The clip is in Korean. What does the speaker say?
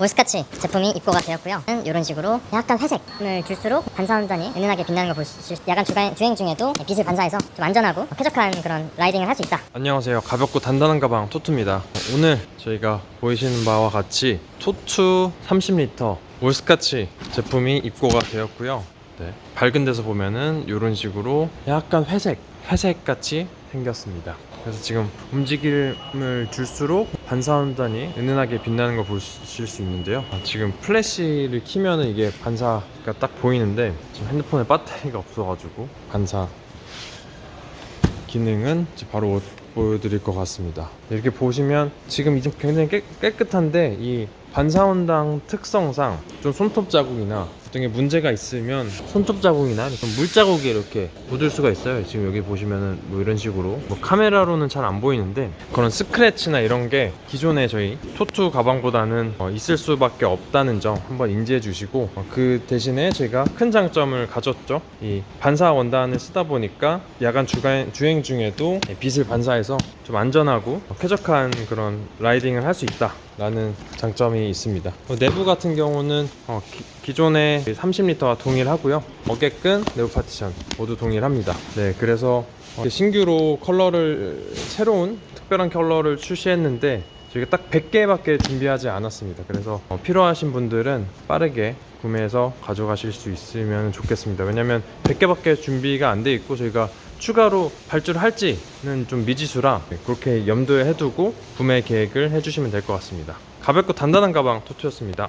올스카치 제품이 입고가 되었고요. 이런 식으로 약간 회색을 줄수록 반사원단이 은은하게 빛나는 걸 볼 수있 야간 주간, 주행 중에도 빛을 반사해서 좀 안전하고 쾌적한 그런 라이딩을 할 수 있다. 안녕하세요. 가볍고 단단한 가방 토투입니다. 오늘 저희가 보이시는 바와 같이 토투 30리터 올스카치 제품이 입고가 되었고요. 네, 밝은 데서 보면은 이런 식으로 약간 회색, 회색 같이 생겼습니다. 그래서 지금 움직임을 줄수록 반사원단이 은은하게 빛나는 걸 보실 수 있는데요. 아, 지금 플래시를 키면은 이게 반사가 딱 보이는데 지금 핸드폰에 배터리가 없어가지고 반사 기능은 바로 보여드릴 것 같습니다. 이렇게 보시면 지금 이제 굉장히 깨, 깨끗한데 이 반사원당 특성상 좀 손톱 자국이나 등에 문제가 있으면 손톱 자국이나 좀물 자국이 이렇게 묻을 수가 있어요. 지금 여기 보시면은 뭐 이런 식으로 뭐 카메라로는 잘 안 보이는데 그런 스크래치나 이런 게 기존에 저희 토투 가방보다는 어, 있을 수밖에 없다는 점 한번 인지해 주시고 어, 그 대신에 제가 큰 장점을 가졌죠. 이 반사 원단을 쓰다 보니까 야간 주간, 주행 중에도 빛을 반사해 서 좀 안전하고 쾌적한 그런 라이딩을 할 수 있다. 라는 장점이 있습니다. 어, 내부 같은 경우는 어, 기, 존의 30리터와 동일하고요. 어깨끈, 내부 파티션 모두 동일합니다. 네, 그래서 어, 신규로 컬러를 새로운 특별한 컬러를 출시했는데 저희가 딱 100개밖에 준비하지 않았습니다. 그래서 어, 필요하신 분들은 빠르게 구매해서 가져가실 수 있으면 좋겠습니다. 왜냐면 100개밖에 준비가 안 돼 있고 저희가 추가로 발주를 할지는 좀 미지수라 그렇게 염두에 해두고 구매 계획을 해주시면 될 것 같습니다. 가볍고 단단한 가방 토트였습니다.